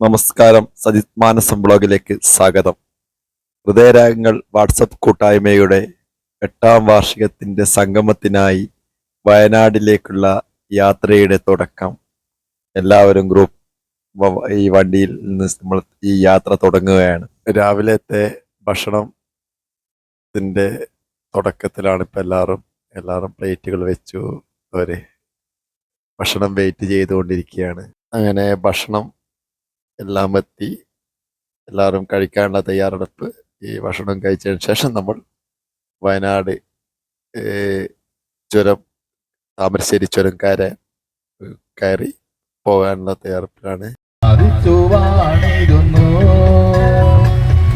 നമസ്കാരം. സജിത് മാനസം ബ്ലോഗിലേക്ക് സ്വാഗതം. ഹൃദയരാഗങ്ങൾ വാട്സപ്പ് കൂട്ടായ്മയുടെ എട്ടാം വാർഷികത്തിന്റെ സംഗമത്തിനായി വയനാടിലേക്കുള്ള യാത്രയുടെ തുടക്കം. എല്ലാവരും ഗ്രൂപ്പ് ഈ വണ്ടിയിൽ നിന്ന് നമ്മൾ ഈ യാത്ര തുടങ്ങുകയാണ്. രാവിലത്തെ ഭക്ഷണത്തിന്റെ തുടക്കത്തിലാണ് ഇപ്പൊ എല്ലാവരും എല്ലാവരും പ്ലേറ്റുകൾ വെച്ചു. അവർ ഭക്ഷണം വെയിറ്റ് ചെയ്തുകൊണ്ടിരിക്കുകയാണ്. അങ്ങനെ ഭക്ഷണം എല്ലാം എത്തി എല്ലാവരും കഴിക്കാനുള്ള തയ്യാറെടുപ്പ് ഈ ഭക്ഷണം കഴിച്ചതിന് ശേഷം നമ്മൾ വയനാട് ചുരം താമരശ്ശേരി ചുരം കയറി കയറി പോകാനുള്ള തയ്യാറെടുപ്പിലാണ്.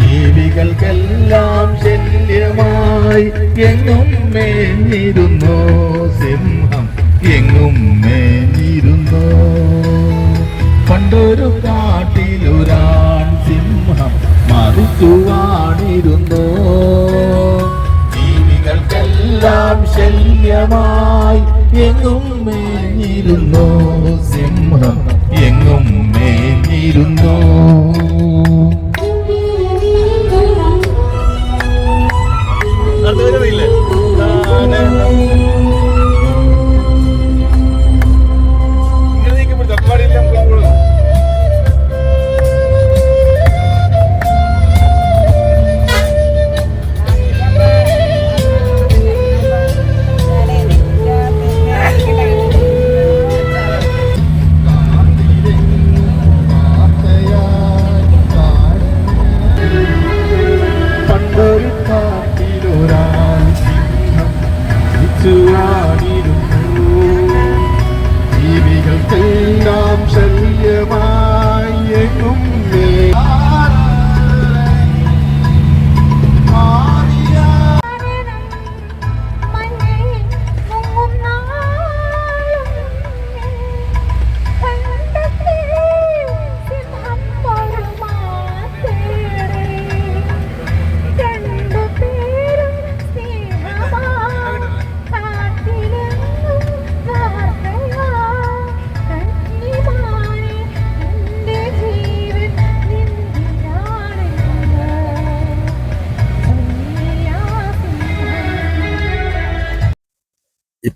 ജീവികൾക്കെല്ലാം ശല്യമായി എങ്ങും മേഞ്ഞിരുന്നു. സിംഹം എങ്ങും മേഞ്ഞിരുന്നു മതിച്ചുവാണിരുന്നു ജീവികൾക്കെല്ലാം ശല്യമായി എങ്ങും മേഞ്ഞിരുന്നു? സിംഹം എങ്ങും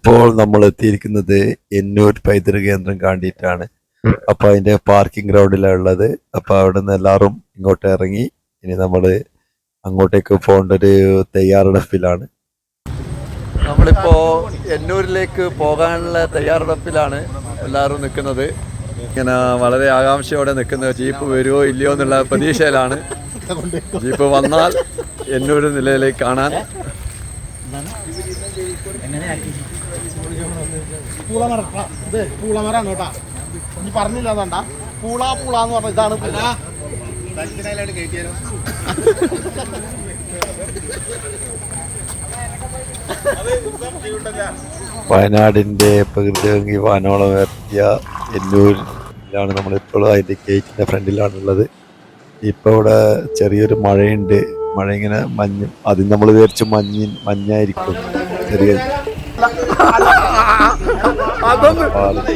ഇപ്പോൾ നമ്മൾ എത്തിയിരിക്കുന്നത് എന്നൂർ പൈതൃക കേന്ദ്രം കാണ്ടിയിട്ടാണ്. അപ്പൊ അതിന്റെ പാർക്കിംഗ് ഗ്രൗണ്ടിലാണ് ഉള്ളത് അപ്പൊ അവിടെ നിന്ന് എല്ലാവരും ഇങ്ങോട്ട് ഇറങ്ങി ഇനി നമ്മൾ അങ്ങോട്ടേക്ക് പോകേണ്ട ഒരു തയ്യാറെടുപ്പിലാണ്. നമ്മളിപ്പോ എന്നൂരിലേക്ക് പോകാനുള്ള തയ്യാറെടുപ്പിലാണ് എല്ലാവരും നിൽക്കുന്നത്. ഇങ്ങനെ വളരെ ആകാംക്ഷയോടെ നിൽക്കുന്ന ജീപ്പ് വരുമോ ഇല്ലയോ എന്നുള്ള പ്രതീക്ഷയിലാണ്. ജീപ്പ് വന്നാൽ എന്നൂർ നിലയിലേക്ക് കാണാൻ പൂളമര. ഇത് പൂളമരാണ് കേട്ടാ. നീ പറഞ്ഞില്ല വേണ്ട പൂള പൂള എന്ന് പറഞ്ഞ ഇതാണ് പൂള. വയനാടിന്റെ പ്രകൃതി ഭംഗി വാനോളം ഉയർത്തിയ എന്നൂരിലാണ് നമ്മളിപ്പോൾ അതിന്റെ ഗേറ്റിന്റെ ഫ്രണ്ടിലാണുള്ളത്. ഇപ്പൊ ഇവിടെ ചെറിയൊരു മഴയുണ്ട്. മഴ ഇങ്ങനെ മഞ്ഞ് അതിന് നമ്മൾ വിചാരിച്ചു മഞ്ഞിൻ മഞ്ഞായിരിക്കും. ചെറിയ അതൊന്ന്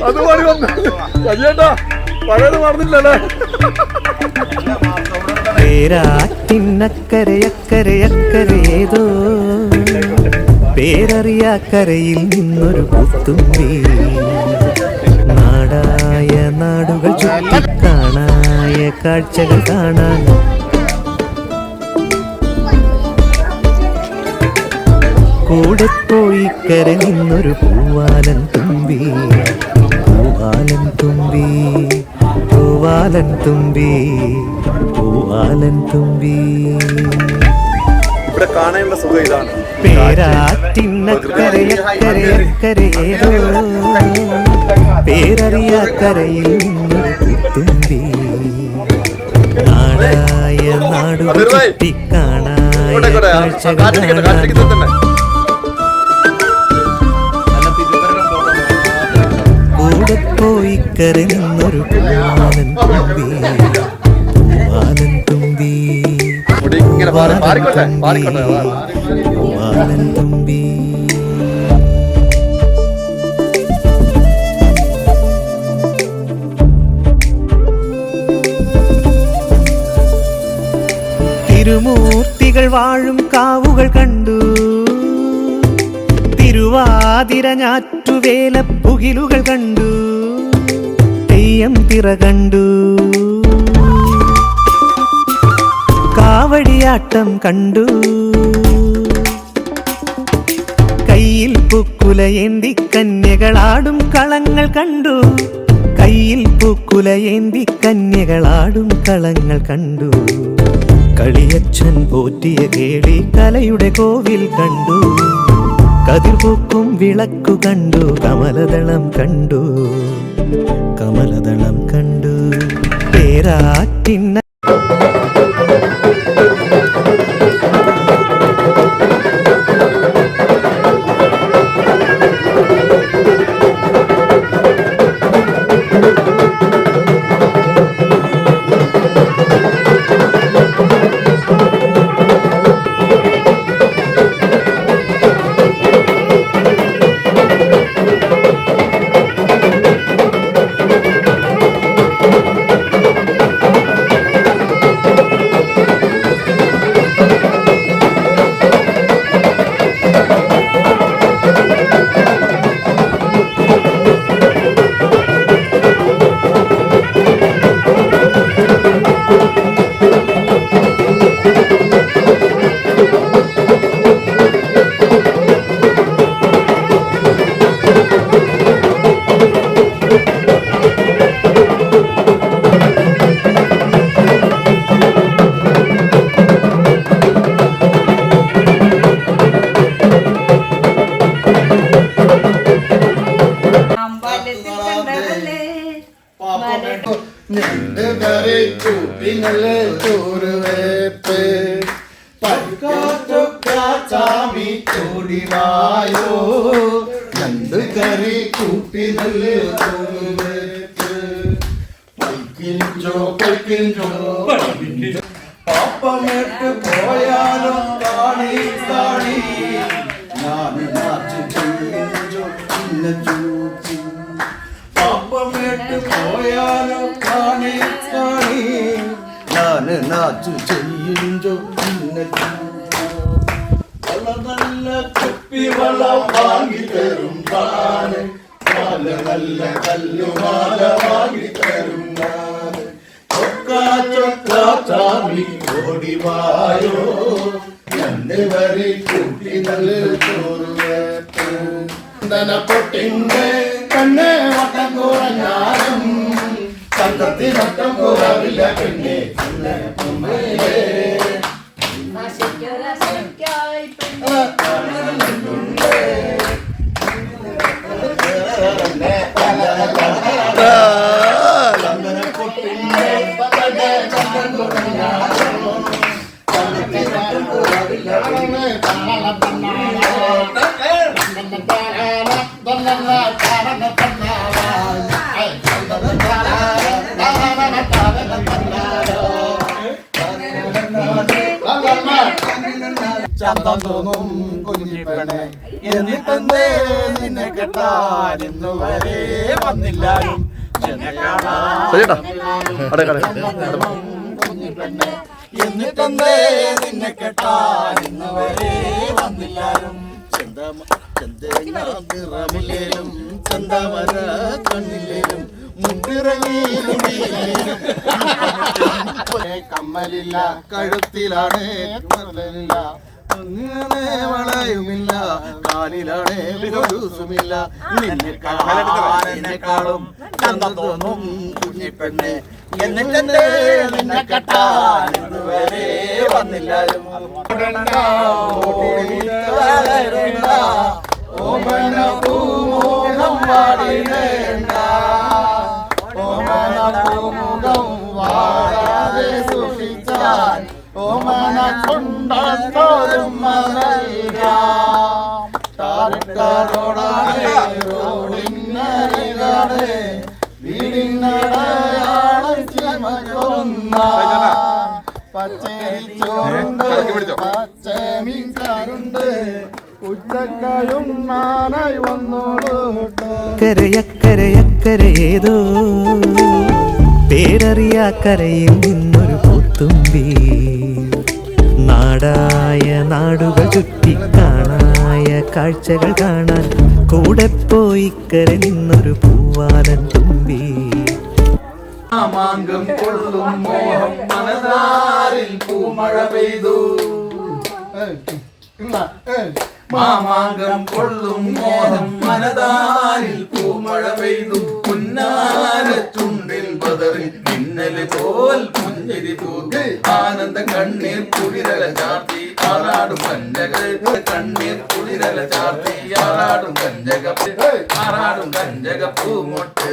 അത് പണി വന്നു. കയ്യേട്ടാ പഴയത് മറന്നില്ലല്ലേ? പേരാറ്റിനക്കരയക്കരയക്കരയേതോ പേരറിയാക്കരയിൽ നിന്നൊരു പുത്തുമ്പി നാടായ നാടുകൾ ചുറ്റി കാണായ കാഴ്ചകൾ കാണാൻ കൂടെ പോയി കര നിന്നൊരു പൂവാലൻ തുമ്പി. പൂവാലൻ തുമ്പി പൂവാലൻ തുമ്പി പൂവാലൻ തുമ്പി. ഇവിടെ കാണാനുള്ള സുഖം ഇതാണ്. പേരറിയാക്കരയിൽ തുമ്പി നാടായ നാടുകൾ കാണായ കാഴ്ചകൾ പോയി നിന്നൊരു തുമ്പി തുമ്പി. തുമ്പി തിരുമൂർത്തികൾ വാഴും കാവുകൾ കണ്ടു. തിരുവാതിര ഞാറ്റുവേല പുകിലുകൾ കണ്ടു. തെയ്യം തിറകണ്ടു. കാവടിയാട്ടം കണ്ടു. കയ്യിൽ പൂക്കുലയേന്തി കന്യകളാടും കളങ്ങൾ കണ്ടു. കയ്യിൽ പൂക്കുലയേന്തി കന്യകളാടും കളങ്ങൾ കണ്ടു. കളിയച്ഛൻ പോറ്റിയ കേളി കലയുടെ കോവിൽ കണ്ടു. കതിർപൂക്കും വിളക്കു കണ്ടു. കമലദളം കണ്ടു. കമലദളം കണ്ടു. പേരാറ്റിന്ന ചാമി ചോടിവായോ രണ്ട് കറി വേപ്പ് പൈക്കിഞ്ചോ പൈക്കിഞ്ചോ പാപ്പമേട്ട് പോയാലോ കാണി കാണി ഞാൻ ചൂച്ചു പാപ്പമേട്ട് പോയാലോ കാണി കാണി ഞാൻ നാച്ചു ചെയ്യോ പിന്നെ ചൂച്ചു നല്ല വെള്ളം വാങ്ങി തരും താന്. നല്ല നല്ല കല്ലുമാല വാങ്ങി തരും ചൊക്കാച്ചാമി ഓടി വായോ. എന്നെ വരെ കൂട്ടി നല്ല പൊട്ടിന്റെ കണ്ണെ വട്ടം കുറഞ്ഞാലും കണ്ടത്തി വട്ടം കുറവില്ല പിന്നെ ചന്തം തോന്നും കുഞ്ഞിപ്പണെ എന്നിട്ടെന്തേ നിന്നെ കെട്ടാൻ ഇന്നു വരെ വന്നില്ലാരും എന്നെ കാണാൻ കുഞ്ഞിപ്പെണ്ണെ. എന്നിട്ടെന്തേ നിന്നെ കെട്ടാൻ ഇന്ന് വരെ വന്നില്ലാരും. നിറമില്ലേലും ചന്തമര കണ്ണില്ലേലും മുണ്ടിറങ്ങിയിലും കമ്മലില്ല കഴുത്തിലാണ് അങ്ങനെ വളയുമില്ല കാലിലാണ് വിരോധുമില്ല നിന്നെ കാണാനെക്കാളും ചന്തം തോന്നും കുഞ്ഞിപ്പെണ്ണെ. എന്നിട്ടെന്തേ? നിന്നെ കെട്ടാൻ ഇതുവരെ വന്നില്ലാരും ഓമന പൂമോഹം വാടിടേണ്ട ഓമന പൂമുഖം വാടാതെ സൂക്ഷിച്ചാൽ ഓമന കൊണ്ടോരും മനയിലാം ഉച്ചക്കായും നാനായി വന്നോളൂ കരയക്കരയക്കരയേതോ പേരറിയാ കരയിൽ നിന്നൊരു പൂത്തുമ്പി. നാടായ നാടുകൾ ചുറ്റി കാണായ കാഴ്ചകൾ കാണാൻ കൂടെ പോയി കര നിന്നൊരു പൂവാലൻ തുമ്പി. மாங்கம் கொள்ளும் மோகம் மனதாரில் பூமழ பெய்து. மாமாங்கம் கொள்ளும் மோகம் மனதாரில் பூமழ பெய்து. புன்னார துண்டில் பதறி மின்னலு போல் புஞ்செடி தூத்து ஆனந்த கண்ணீர் குளிரல சாத்தி ஆராடும் பஞ்சகள் கண்ணீர் குளிரல சாத்தி ஆராடும் கஞ்சகப்பு ஆராடும் கஞ்சகப்பு மொட்டு.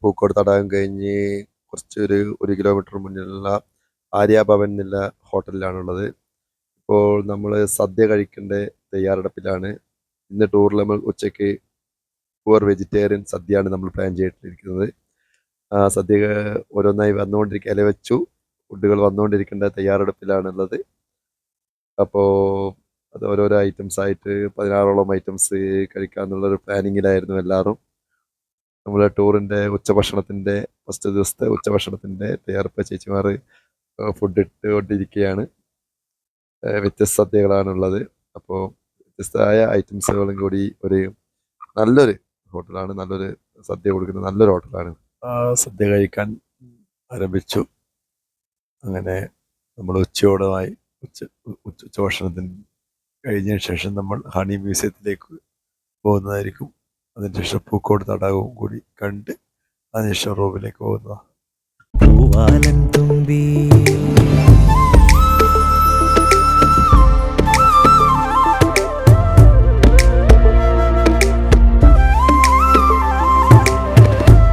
പൂക്കോട് തടാകം കഴിഞ്ഞ് കുറച്ചൊരു ഒരു കിലോമീറ്റർ മുന്നിലുള്ള ആര്യാഭവൻ എന്നുള്ള ഹോട്ടലിലാണുള്ളത്. ഇപ്പോൾ നമ്മൾ സദ്യ കഴിക്കേണ്ട തയ്യാറെടുപ്പിലാണ്. ഇന്ന് ടൂറിൽ നമ്മൾ ഉച്ചയ്ക്ക് പൂർ വെജിറ്റേറിയൻ സദ്യയാണ് നമ്മൾ പ്ലാൻ ചെയ്തിട്ടിരിക്കുന്നത്. സദ്യ ഓരോന്നായി വന്നുകൊണ്ടിരിക്കുക ഇല വെച്ചു ഫുഡുകൾ വന്നുകൊണ്ടിരിക്കേണ്ട തയ്യാറെടുപ്പിലാണുള്ളത്. അപ്പോൾ അത് ഓരോരോ ഐറ്റംസ് ആയിട്ട് പതിനാറോളം ഐറ്റംസ് കഴിക്കാന്നുള്ളൊരു പ്ലാനിങ്ങിലായിരുന്നു എല്ലാവരും. നമ്മളെ ടൂറിന്റെ ഉച്ചഭക്ഷണത്തിന്റെ ഫസ്റ്റ് ദിവസത്തെ ഉച്ചഭക്ഷണത്തിന്റെ തയ്യാറെടുപ്പ് ചേച്ചിമാർ ഫുഡ് ഇട്ടുകൊണ്ടിരിക്കുകയാണ് കൊണ്ടിരിക്കുകയാണ്. വ്യത്യസ്ത സദ്യകളാണുള്ളത് അപ്പോൾ വ്യത്യസ്തമായ ഐറ്റംസുകളും കൂടി ഒരു നല്ലൊരു ഹോട്ടലാണ് നല്ലൊരു സദ്യ കൊടുക്കുന്ന നല്ലൊരു ഹോട്ടലാണ്. സദ്യ കഴിക്കാൻ ആരംഭിച്ചു. അങ്ങനെ നമ്മൾ ഉച്ചയോടമായി ഉച്ച ഉച്ച ഉച്ചഭക്ഷണത്തിന് കഴിഞ്ഞതിന് ശേഷം നമ്മൾ ഹണി മ്യൂസിയത്തിലേക്ക് പോകുന്നതായിരിക്കും. അതിനുശേഷം പൂക്കോട് തടാകവും കൂടി കണ്ട് അതിനുശേഷം റൂമിലേക്ക് പോകുന്നതാണ് തുമ്പി.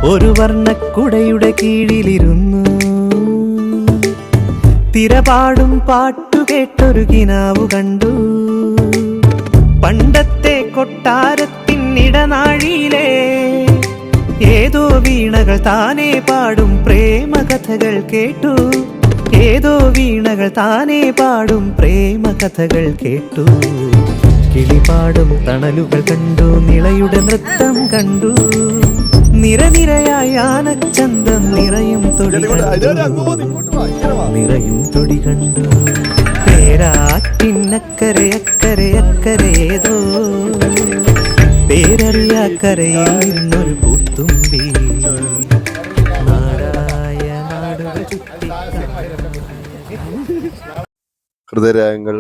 ഒരു വർണക്കുടയുടെ കീഴിലിരുന്നു. തിരപാടും പാട്ടു കേട്ടൊരു കിനാവു കണ്ടു. പണ്ടത്തെ കൊട്ടാരത്തിനിടനാഴിയിലെ ഏതോ വീണകൾ താനേ പാടും പ്രേമകഥകൾ കേട്ടു. ഏതോ വീണകൾ താനേ പാടും പ്രേമകഥകൾ കേട്ടു. കിളിപാടും തണലുകൾ കണ്ടു നിളയുടെ നൃത്തം കണ്ടു. നിരനിരയായി ആനച്ചന്തം നിറയും തൊടി നിറയും തൊടി കണ്ടു. പേരാറ്റിന്നക്കരയക്കരയക്കരേതോ അക്കരെ ഏതോ പേരറിയാക്കരയിൽ നിന്നൊരു പൂത്തുമ്പി. ഹൃദയരാഗങ്ങൾ.